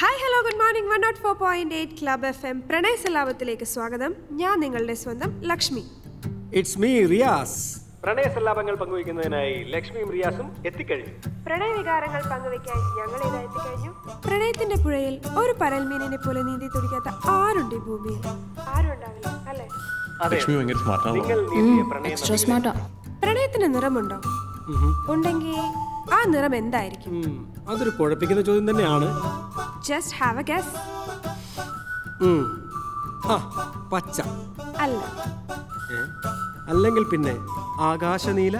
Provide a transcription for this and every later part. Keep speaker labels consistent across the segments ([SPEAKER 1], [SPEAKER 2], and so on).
[SPEAKER 1] Hi hello good morning one nought four point eight club FM M പ്രണയ സലാപത്തിലേക്ക് സ്വാഗതം. ഞാൻ നിങ്ങളുടെ സ്വന്തം ലക്ഷ്മി.
[SPEAKER 2] It's me Riyas. പ്രണയ പ്രണയസല്ലാപങ്ങൾ പങ്കുവയ്ക്കുന്നതിനായി ലക്ഷ്മിയും റിയാസും എത്തിക്കഴിഞ്ഞു.
[SPEAKER 1] പ്രണയ വികാരങ്ങൾ പങ്കുവെക്കാൻ ഞങ്ങൾ ഇതാ എത്തിക്കഴിഞ്ഞു. പ്രണയത്തിന്റെ പുഴയിൽ ഒരു പരൽമീനിനെ പോലെ നീന്തി തുടിക്കാത്ത ആരുണ്ട് ഈ ഭൂമിയിൽ? ആരും ഉണ്ടാവില്ല അല്ലേ
[SPEAKER 3] ലക്ഷ്മി ഭയങ്കര സ്മാർട്ടാണ്
[SPEAKER 2] നിങ്ങൾ നീന്തിയ പ്രണയം
[SPEAKER 4] എക്സ്ട്രാ സ്മാർട്ടാ
[SPEAKER 1] പ്രണയത്തിന് നിറമുണ്ടോ? ഉണ്ടെങ്കിൽ ആ നിറം എന്തായിരിക്കും?
[SPEAKER 2] അതൊരു കുഴപ്പിക്കുന്ന ചോദ്യം തന്നെയാണ്.
[SPEAKER 1] ജസ്റ്റ് ഹാവ് എ ഗസ്
[SPEAKER 2] ആ പച്ച.
[SPEAKER 1] അല്ല.
[SPEAKER 2] ഏ? അല്ലെങ്കിൽ പിന്നെ ആകാശനീല?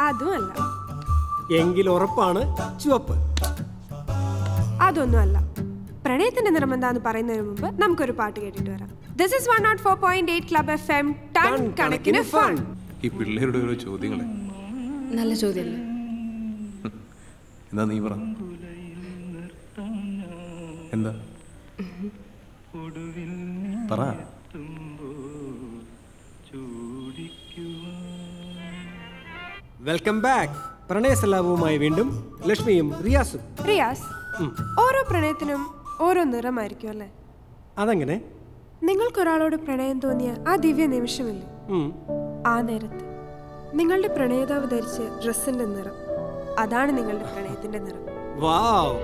[SPEAKER 1] അതും അല്ല
[SPEAKER 2] എങ്കിൽ ഉറപ്പാണ് ചുവപ്പ്.
[SPEAKER 1] അതൊന്നും അല്ല പ്രണയത്തിന്റെ നിറം എന്താന്ന് പറയുന്നതിന് മുമ്പ് നമുക്കൊരു പാട്ട് കേട്ടിട്ട് വരാം. This is one nought four point eight club FM ton ton കണക്കിന് ഫൺ
[SPEAKER 3] ഈ പിള്ളേരുടെ ഓരോ ചോദ്യങ്ങളെ.
[SPEAKER 4] നല്ല ചോദ്യമല്ലേ
[SPEAKER 3] എന്നാ നീ പറ. എന്താ? പറ.
[SPEAKER 2] വെൽക്കം ബാക്ക് പ്രണയസല്ലാപവുമായി വീണ്ടും ലക്ഷ്മിയും റിയാസും.
[SPEAKER 1] റിയാസ് ഓരോ പ്രണയത്തിനും ഓരോ നിറമായിരിക്കും അല്ലേ?
[SPEAKER 2] അതെങ്ങനെ?
[SPEAKER 1] നിങ്ങൾക്കൊരാളോട് പ്രണയം തോന്നിയ ആ ദിവ്യ നിമിഷമില്ല? ആ നേരത്ത് നിങ്ങളുടെ പ്രണയതാവ് ധരിച്ച ഡ്രസ്സിന്റെ നിറം. അതാണ് നിങ്ങളുടെ പ്രണയത്തിന്റെ നിറം.
[SPEAKER 2] വാവ്.